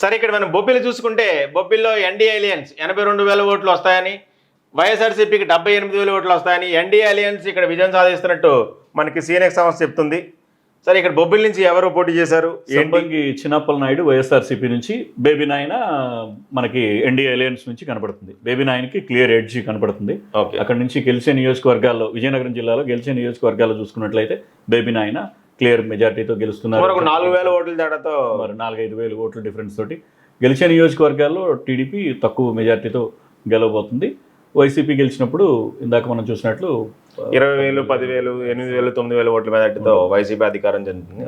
సరే ఇక్కడ మనం బొబ్బిలి చూసుకుంటే బొబ్బిల్లో ఎన్డీఏ అలియన్స్ ఎనభై రెండు వేల ఓట్లు వస్తాయని వైఎస్ఆర్సీపీకి డెబ్బై ఎనిమిది వేల ఓట్లు వస్తాయని ఎన్డీఏ అలియన్స్ ఇక్కడ విజయం సాధిస్తున్నట్టు మనకి సీఎన్ఎక్స్ సంస్థ చెప్తుంది. సరే ఇక్కడ బొబ్బిలి నుంచి ఎవరు పోటీ చేశారు? ఏంటి? చిన్నప్పల నాయుడు వైఎస్ఆర్సీపీ నుంచి బేబీ నాయన మనకి ఎన్డీఏ అలయన్స్ నుంచి కనపడుతుంది. బేబీ నాయనకి క్లియర్ ఎడ్జ్ కనపడుతుంది. ఓకే. అక్కడ నుంచి గెలిచే నియోజకవర్గాల్లో విజయనగరం జిల్లాలో గెలిచే నియోజకవర్గాల్లో చూసుకున్నట్లయితే బేబీ నాయన క్లియర్ మెజార్టీతో గెలుస్తున్నారు. నాలుగు వేల ఓట్ల తేడాతో మరి నాలుగైదు వేలు ఓట్ల డిఫరెన్స్ తోటి గెలిచే నియోజకవర్గాల్లో టీడీపీ తక్కువ మెజార్టీతో గెలవబోతుంది. వైసీపీ గెలిచినప్పుడు ఇందాక మనం చూసినట్లు ఇరవై వేలు పదివేలు ఎనిమిది వేలు తొమ్మిది వేల ఓట్ల మెజార్టీతో వైసీపీ అధికారం చెందుతుంది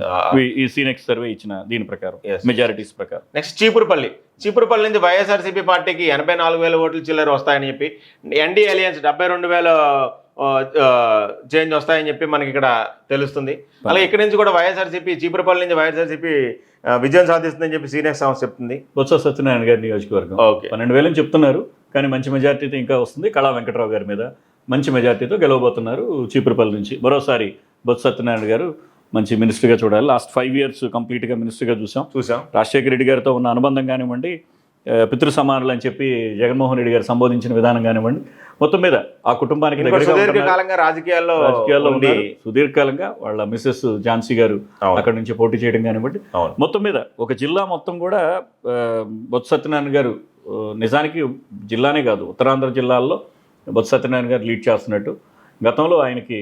ఈ- సీనెక్స్ సర్వే ఇచ్చిన దీని ప్రకారం. మెజారిటీస్ ప్రకారం. నెక్స్ట్ చీపురుపల్లి చీపురుపల్లి నుంచి వైఎస్ఆర్సీపీ పార్టీకి ఎనభై నాలుగు వేల ఓట్లు చిల్లర వస్తాయని చెప్పి ఎన్డీ అలియన్స్ డెబ్బై రెండు వేల చేంజ్ వస్తాయని చెప్పి మనకి ఇక్కడ తెలుస్తుంది. అలాగే ఇక్కడ నుంచి కూడా వైఎస్ఆర్సీపీ చీపురుపల్లి నుంచి వైఎస్ఆర్సీపీ విజయం సాధిస్తుందని చెప్పి సీనియర్ సంస్థ చెప్తుంది. బొత్స సత్యనారాయణ గారి నియోజకవర్గం. ఓకే. పన్నెండు వేలని చెప్తున్నారు కానీ మంచి మెజార్టీతో ఇంకా వస్తుంది. కళా వెంకట్రావు గారి మీద మంచి మెజార్టీతో గెలవబోతున్నారు చీపురుపల్లి నుంచి. మరోసారి బొత్స సత్యనారాయణ గారు మంచి మినిస్టర్గా చూడాలి. లాస్ట్ ఫైవ్ ఇయర్స్ కంప్లీట్గా మినిస్టర్గా చూసాం. చూసాం. రాజశేఖర రెడ్డి గారితో ఉన్న అనుబంధం కానివ్వండి పితృ సమానులు అని చెప్పి జగన్మోహన్ రెడ్డి గారు సంబోధించిన విధానం కానివ్వండి మొత్తం మీద ఆ కుటుంబానికి రాజకీయాల్లో రాజకీయాల్లో ఉండి. సుదీర్ఘకాలంగా వాళ్ళ మిస్సెస్ ఝాన్సీ గారు. అక్కడ నుంచి పోటీ చేయడం కానివ్వండి మొత్తం మీద ఒక జిల్లా మొత్తం కూడా బొత్స సత్యనారాయణ గారు నిజానికి జిల్లానే కాదు ఉత్తరాంధ్ర జిల్లాల్లో బొత్స సత్యనారాయణ గారు లీడ్ చేస్తున్నట్టు గతంలో ఆయనకి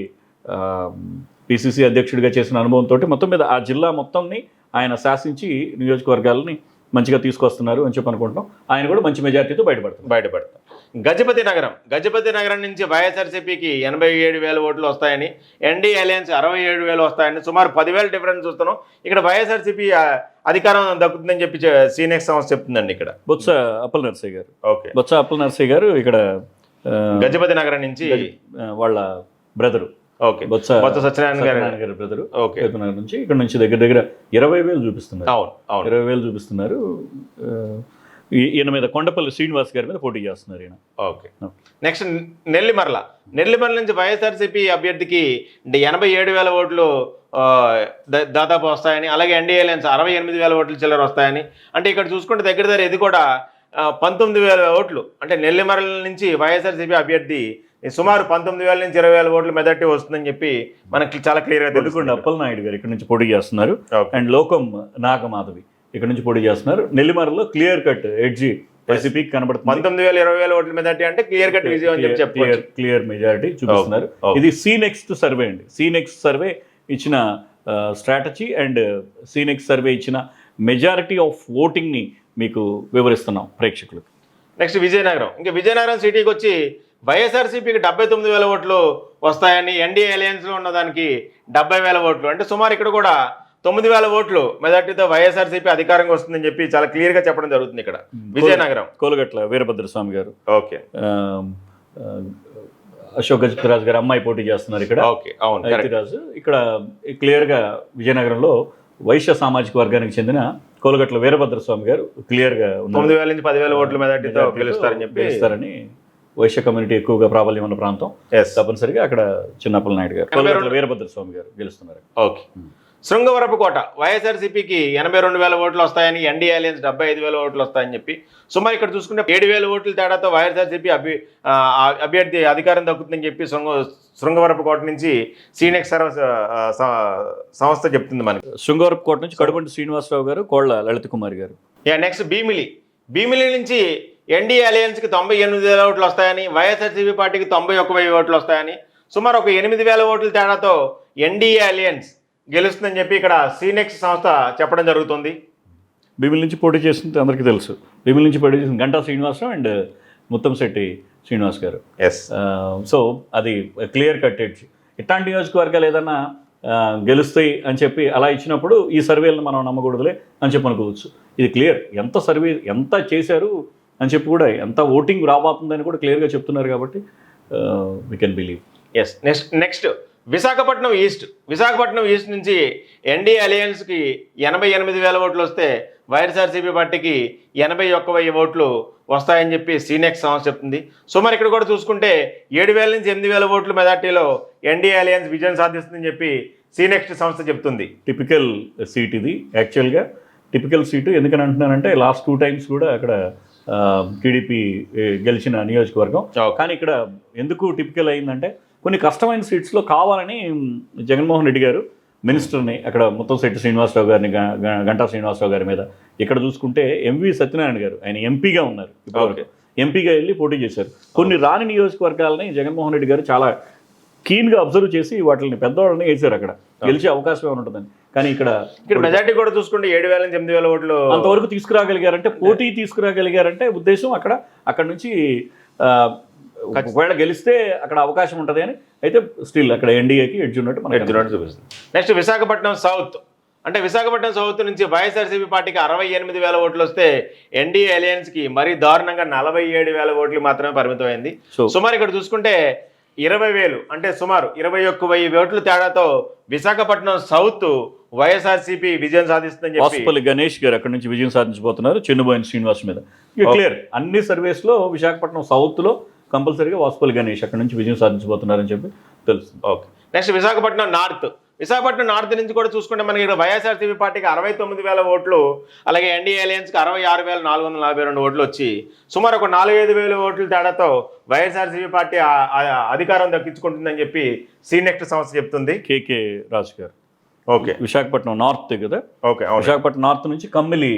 పిసిసి అధ్యక్షుడిగా చేసిన అనుభవంతో మొత్తం మీద ఆ జిల్లా మొత్తంని ఆయన శాసించి నియోజకవర్గాలని మంచిగా తీసుకొస్తున్నారు అని చెప్పి అనుకుంటున్నాం. ఆయన కూడా మంచి మెజార్టీతో బయటపడుతున్నారు. బయటపడతాం గజపతి నగరం. గజపతి నగరం నుంచి వైఎస్ఆర్సీపీకి ఎనభై ఏడు వేల ఓట్లు వస్తాయని ఎన్డీ అలయన్స్ అరవై ఏడు వేలు వస్తాయని సుమారు పదివేల డిఫరెన్స్ చూస్తున్నాం. ఇక్కడ వైఎస్ఆర్సీపీ అధికారం దక్కుతుందని చెప్పి సీనియర్ సంస్థ చెప్తుందండి ఇక్కడ. బొత్స అప్పల నర్సయ్య గారు. ఓకే. బొత్స అప్పల నర్సయ్య గారు ఇక్కడ గజపతి నగరం నుంచి వాళ్ళ బ్రదరు. ఓకే. బొత్స బొత్స సత్యనారాయణ గారు. గారి బ్రదరు ఓకే. నగర్ నుంచి ఇక్కడ నుంచి దగ్గర దగ్గర ఇరవై వేలు చూపిస్తున్నారు. అవును అవును. ఇరవై వేలు చూపిస్తున్నారు. ఈయన మీద కొండపల్లి శ్రీనివాస్ గారి మీద పోటీ చేస్తున్నారు ఈయన. ఓకే. నెక్స్ట్ నెల్లిమర్ల. నెల్లిమర్ల నుంచి వైఎస్ఆర్సీపీ అభ్యర్థికి ఎనభై ఏడు వేల ఓట్లు దాదాపు వస్తాయని అలాగే ఎన్డీఏ అలయన్స్ అరవై ఎనిమిది వేల ఓట్లు చిల్లర వస్తాయని. అంటే ఇక్కడ చూసుకుంటే దగ్గర దగ్గర ఇది కూడా పంతొమ్మిది వేల ఓట్లు. అంటే నెల్లిమర్ల నుంచి వైఎస్ఆర్సీపీ అభ్యర్థి సుమారు పంతొమ్మిది వేల నుంచి ఇరవై వేల ఓట్లు మెజార్టీ వస్తుందని చెప్పి మనకి చాలా క్లియర్గా తెలుస్తుంది. అప్పలనాయుడు గారు ఇక్కడ నుంచి పోటీ చేస్తున్నారు. అండ్ లోకం నాగమాధవి ఇక్కడ నుంచి పోటీ చేస్తున్నారు. నెల్లిమరలో క్లియర్ కట్ ఎడ్జి వైసీపీకి కనబడుతుంది. పంతొమ్మిది వేల ఇరవై వేల ఓట్ల మెజార్టీ అంటే క్లియర్ కట్ విజయం అని చెప్పి చెప్పవచ్చు క్లియర్ మెజారిటీ చూపిస్తున్నారు. ఇది సి నెక్స్ట్ సర్వే అండి. సి నెక్స్ట్ సర్వే ఇచ్చిన strategy and C next survey ఇచ్చిన మెజారిటీ ఆఫ్ ఓటింగ్ని మీకు వివరిస్తున్నాం ప్రేక్షకులకు. నెక్స్ట్ విజయనగరం. ఇంకా విజయనగరం సిటీకి వచ్చి వైఎస్ఆర్సీపీకి డెబ్బై తొమ్మిది వేల ఓట్లు వస్తాయని ఎన్డీఏ అలయన్స్లో ఉన్నదానికి డెబ్బై వేల ఓట్లు. అంటే సుమారు ఇక్కడ కూడా తొమ్మిది వేల ఓట్లు మెజార్టీతో వైఎస్ఆర్సీపీ అధికారంగా వస్తుందని చెప్పి చాలా క్లియర్గా చెప్పడం జరుగుతుంది ఇక్కడ. విజయనగరం. కోలగట్ల వీరభద్రస్వామి గారు. ఓకే. అశోక్ గజపతిరాజు గారు అమ్మాయి పోటీ చేస్తున్నారు ఇక్కడ. ఓకే అవును గజపతిరాజు ఇక్కడ క్లియర్గా విజయనగరంలో వైశ్య సామాజిక వర్గానికి చెందిన కోలగట్ల వీరభద్రస్వామి గారు క్లియర్గా తొమ్మిది వేల నుంచి పదివేల ఓట్ల మెజార్టీతో గెలుస్తారని చెప్పి గెలుస్తారని వైశ్య కమ్యూనిటీ ఎక్కువగా ప్రాబల్యం ఉన్న ప్రాంతం. తప్పనిసరిగా అక్కడ చిన్నప్పల నాయుడు గారు కోలగట్ల వీరభద్రస్వామి గారు గెలుస్తున్నారు. ఓకే. శృంగవరపు కోట. వైఎస్ఆర్సీపీకి ఎనభై రెండు వేల ఓట్లు వస్తాయని ఎన్డీఏ అలయన్స్ డెబ్బై ఐదు వేల ఓట్లు వస్తాయని చెప్పి. సుమారు ఇక్కడ చూసుకుంటే ఏడు వేల ఓట్ల తేడాతో వైఎస్ఆర్సీపీ అభి అభ్యర్థి అధికారం దక్కుతుందని చెప్పి శృంగ శృంగవరపు కోట నుంచి సీనెక్స్ సర్వ ఆ, స- సంస్థ చెప్తుంది మనకి. శృంగారపు కోట నుంచి కడుబంటి శ్రీనివాసరావు గారు కోళ్ళ లలిత కుమార్ గారు. నెక్స్ట్ భీమిలి. భీమిలి నుంచి ఎన్డీఏ అలయన్స్కి తొంభై ఎనిమిది వేల ఓట్లు వస్తాయని వైఎస్ఆర్సీపీ పార్టీకి తొంభై ఒక్క వెయ్యి ఓట్లు వస్తాయని సుమారు ఒక ఎనిమిది వేల ఓట్ల తేడాతో ఎన్డీఏ అలయన్స్ గెలుస్తుందని చెప్పి ఇక్కడ సీనెక్స్ సంస్థ చెప్పడం జరుగుతుంది. భీమిలి నుంచి పోటీ చేసింది అందరికీ తెలుసు. భీమిలి నుంచి పోటీ చేసిన గంటా శ్రీనివాసరావు అండ్ ముత్తంశెట్టి శ్రీనివాస్ గారు. ఎస్ సో అది క్లియర్ కట్టెడ్జ్ ఇట్లాంటి నియోజకవర్గాలు ఏదన్నా ఆ, గెలుస్తాయి అని చెప్పి అలా ఇచ్చినప్పుడు ఈ సర్వేలను మనం నమ్మకూడదులే అని చెప్పి అనుకోవచ్చు. ఇది క్లియర్. ఎంత సర్వే ఎంత చేశారు అని చెప్పి కూడా ఎంత ఓటింగ్ రాబోతుందని కూడా క్లియర్గా చెప్తున్నారు కాబట్టి we can believe yes next next Visakhapatnam east Visakhapatnam east నుంచి ఎన్డీఏ అలయన్స్కి ఎనభై ఎనిమిది వేల ఓట్లు వస్తే వైఎస్ఆర్సీపీ పార్టీకి ఎనభై ఒక్క వెయ్యి ఓట్లు వస్తాయని చెప్పి సీనెక్స్ సంస్థ చెప్తుంది. సో మరి ఇక్కడ కూడా చూసుకుంటే ఏడు వేల నుంచి ఎనిమిది వేల ఓట్లు మెజార్టీలో ఎన్డీఏ అలయన్స్ విజయం సాధిస్తుందని చెప్పి సీనెక్స్ట్ సంస్థ చెప్తుంది. టిపికల్ సీట్ ఇది యాక్చువల్గా టిపికల్ సీటు. ఎందుకని అంటున్నానంటే లాస్ట్ టూ టైమ్స్ కూడా అక్కడ టీడీపీ గెలిచిన నియోజకవర్గం. కానీ ఇక్కడ ఎందుకు టిపికల్ అయిందంటే కొన్ని కష్టమైన సీట్స్లో కావాలని జగన్మోహన్ రెడ్డి గారు మినిస్టర్ని అక్కడ ముత్తంశెట్టి శ్రీనివాసరావు గారిని గంటా శ్రీనివాసరావు గారి మీద ఇక్కడ చూసుకుంటే ఎంవి సత్యనారాయణ గారు ఆయన ఎంపీగా ఉన్నారు ఇప్పటివరకు. ఎంపీగా వెళ్ళి పోటీ చేశారు. కొన్ని రాని నియోజకవర్గాలని జగన్మోహన్ రెడ్డి గారు చాలా కీన్గా అబ్జర్వ్ చేసి వాటిని పెద్దవాళ్ళని వేశారు అక్కడ. గెలిచే అవకాశం ఏమైనా ఉంటుందని కానీ ఇక్కడ ఇక్కడ మెజార్టీ కూడా చూసుకుంటే ఏడు వేల ఎనిమిది వేల ఓట్లు అంతవరకు తీసుకురాగలిగారంటే పోటీ తీసుకురాగలిగారంటే ఉద్దేశం అక్కడ అక్కడ నుంచి ఒకవేళ గెలిస్తే అక్కడ అవకాశం ఉంటుంది అని అయితే స్టిల్ అక్కడ ఎన్డీఏకి ఎడ్జ్ ఉన్నట్టు మనకి ఎత్తున్నట్టు చూపిస్తుంది. Next Visakhapatnam south. అంటే విశాఖపట్నం సౌత్ నుంచి వైఎస్ఆర్సీపీ పార్టీకి అరవై ఎనిమిది వేల ఓట్లు వస్తే ఎన్డీఏ అలయన్స్కి మరీ దారుణంగా నలభై ఏడు వేల ఓట్లు మాత్రమే పరిమితమైంది. సుమారు ఇక్కడ చూసుకుంటే ఇరవై వేలు అంటే సుమారు ఇరవై ఒక్క వెయ్యి ఓట్ల తేడాతో విశాఖపట్నం సౌత్ వైఎస్ఆర్సీపీ విజయం సాధిస్తుందని వాసుపల్లి గణేష్ గారు అక్కడ నుంచి విజయం సాధించబోతున్నారు చెన్నుబోయిన శ్రీనివాస్ మీద. క్లియర్ అన్ని సర్వేస్లో విశాఖపట్నం సౌత్లో కంపల్సరీగా వాసుపల్లి గణేష్ అక్కడ నుంచి విజయం సాధించబోతున్నారని చెప్పి తెలుస్తుంది. Okay. Next Visakhapatnam north. Visakhapatnam north నుంచి కూడా చూసుకుంటే మనకి ఇక్కడ వైఎస్ఆర్సీపీ పార్టీకి అరవై తొమ్మిది వేల ఓట్లు అలాగే ఎన్డీఏ అలయన్స్కి అరవై ఆరు వేల నాలుగు వందల నలభై రెండు ఓట్లు వచ్చి సుమారు ఒక నాలుగైదు వేల ఓట్ల తేడాతో వైఎస్ఆర్సీపీ పార్టీ అధికారం దక్కించుకుంటుందని చెప్పి సీ నెక్స్ట్ సంస్థ చెప్తుంది. కేకే రాజు గారు ఓకే. విశాఖపట్నం నార్త్ కదా? ఓకే విశాఖపట్నం నార్త్ నుంచి కమ్మిలి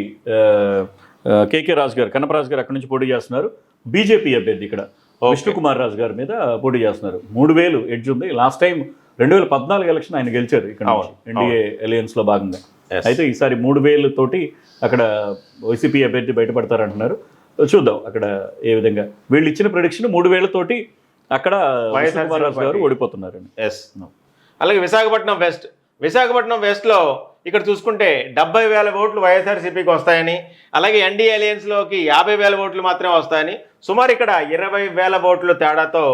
కేకే రాజు గారు కనపరాజు గారు అక్కడ నుంచి పోటీ చేస్తున్నారు. బీజేపీ అభ్యర్థి ఇక్కడ. విష్ణు కుమార్ రాజు గారి మీద పోటీ చేస్తున్నారు. మూడు వేలు ఎడ్జ్ ఉంది. లాస్ట్ టైం రెండు వేల పద్నాలుగు ఎలక్షన్ ఆయన గెలిచారు ఇక్కడ ఎన్డీఏ అలయన్స్లో భాగంగా. అయితే ఈసారి మూడు వేలు తోటి అక్కడ వైసీపీ అభ్యర్థి బయటపడతారంటున్నారు. చూద్దాం అక్కడ ఏ విధంగా. వీళ్ళు ఇచ్చిన ప్రొడిక్షన్ మూడు వేలతోటి అక్కడ రాజు గారు. ఓడిపోతున్నారండి ఎస్ అలాగే విశాఖపట్నం వెస్ట్. విశాఖపట్నం వెస్ట్లో ఇక్కడ చూసుకుంటే డెబ్బై వేల ఓట్లు వైఎస్ఆర్సీపీకి వస్తాయని అలాగే ఎన్డీఏ అలయన్స్లోకి యాభై వేల ఓట్లు మాత్రమే వస్తాయని సుమారు ఇక్కడ ఇరవై వేల ఓట్ల తేడాతో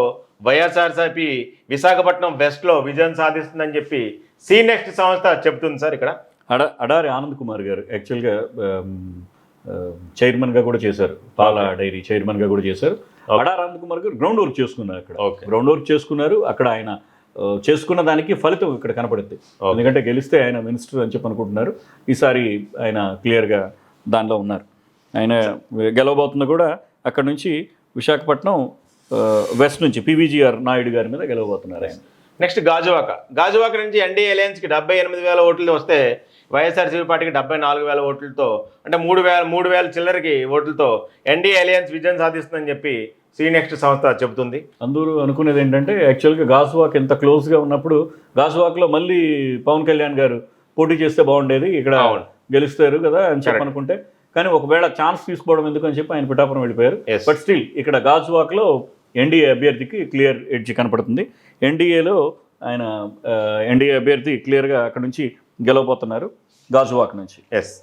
వైఎస్ఆర్సీపీ విశాఖపట్నం వెస్ట్లో విజయం సాధిస్తుందని చెప్పి సీ నెక్స్ట్ సంస్థ చెప్తుంది సార్ ఇక్కడ. అడ అడారి ఆనంద్ కుమార్ గారు యాక్చువల్గా చైర్మన్గా కూడా చేశారు. పాల డైరీ చైర్మన్గా కూడా చేశారు. అడారి ఆనంద్ కుమార్ గారు గ్రౌండ్ వర్క్ చేసుకున్నారు అక్కడ. గ్రౌండ్ వర్క్ చేసుకున్నారు. అక్కడ ఆయన చేసుకున్న దానికి ఫలితం ఇక్కడ కనపడుద్ది. ఎందుకంటే గెలిస్తే ఆయన మినిస్టర్ అని చెప్పి అనుకుంటున్నారు. ఈసారి ఆయన క్లియర్గా దానిలో ఉన్నారు. ఆయన గెలవబోతుంది కూడా అక్కడ నుంచి విశాఖపట్నం వెస్ట్ నుంచి పివిజిఆర్ నాయుడు గారి మీద గెలవబోతున్నారు ఆయన. నెక్స్ట్ గాజువాక. గాజువాక నుంచి ఎన్డీఏ అలయన్స్కి డెబ్బై ఎనిమిది వేల ఓట్లు వస్తే వైఎస్ఆర్సీపీ పార్టీకి డెబ్బై నాలుగు వేల ఓట్లతో అంటే మూడు వేల మూడు వేల చిల్లరకి ఓట్లతో ఎన్డీఏ అలయన్స్ విజయం సాధిస్తుందని చెప్పి సీ నెక్స్ట్ సంస్థ చెబుతుంది అందరూ అనుకునేది ఏంటంటే యాక్చువల్గా గాజువాక్ ఎంత క్లోజ్గా ఉన్నప్పుడు గాజువాక్లో మళ్ళీ పవన్ కళ్యాణ్ గారు పోటీ చేస్తే బాగుండేది ఇక్కడ. గెలుస్తారు కదా అని చెప్పి. అనుకుంటే కానీ ఒకవేళ ఛాన్స్ తీసుకోవడం ఎందుకు అని చెప్పి ఆయన పిఠాపురం వెళ్ళిపోయారు. బట్ స్టిల్ ఇక్కడ గాజువాక్లో ఎన్డీఏ అభ్యర్థికి క్లియర్ ఎడ్జ్ కనపడుతుంది ఎన్డీఏలో ఆయన ఎన్డీఏ అభ్యర్థి క్లియర్గా అక్కడ నుంచి గెలవబోతున్నారు గాజువాక్ నుంచి ఎస్